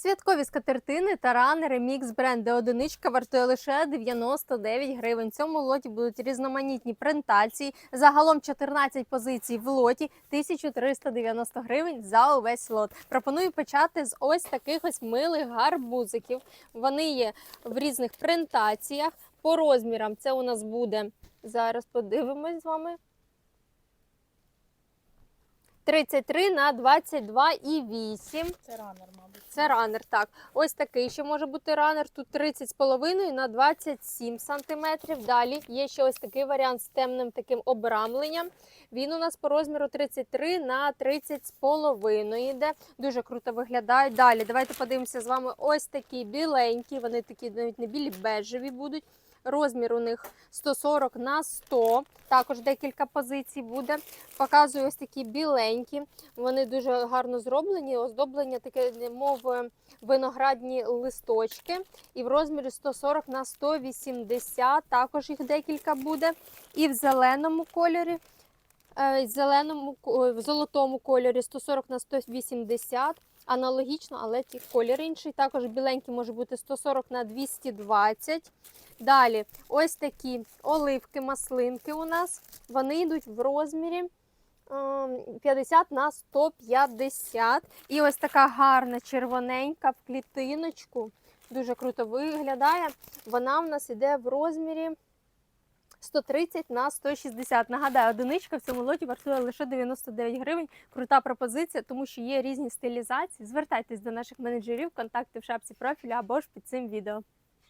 Святкові скатертини та ранери мікс бренди одиничка вартує лише 99 гривень. В цьому лоті будуть різноманітні принтації. Загалом 14 позицій в лоті, 1390 гривень за увесь лот. Пропоную почати з ось таких ось милих гарбузиків. Вони є в різних принтаціях. По розмірам це у нас буде зараз. Подивимось з вами. 33 на 22 і 8. Це ранер, мабуть. Це ранер, так. Ось такий ще може бути ранер. Тут 30,5 на 27 сантиметрів. Далі є ще ось такий варіант з темним таким обрамленням. Він у нас по розміру 33 на 30,5 йде. Дуже круто виглядає. Далі давайте подивимося з вами ось такі біленькі. Вони такі навіть не білі, бежеві будуть. Розмір у них 140 на 100. Також декілька позицій буде. Показую ось такі біленькі. Вони дуже гарно зроблені. Оздоблення таке, мов е, виноградні листочки. І в розмірі 140 на 180. Також їх декілька буде. І в зеленому кольорі. е, Зеленому в золотому кольорі 140 на 180. Аналогічно, але ті колір інший. Також біленький може бути 140 на 220. Далі, ось такі оливки, маслинки у нас. Вони йдуть в розмірі ем, 50 на 150. І ось така гарна червоненька в клітиночку. Дуже круто виглядає. Вона в нас йде в розмірі 130 на 160. Нагадаю, одиничка в цьому лоті вартує лише 99 гривень. Крута пропозиція, тому що є різні стилізації. Звертайтесь до наших менеджерів, контакти в шапці профілю або ж під цим відео.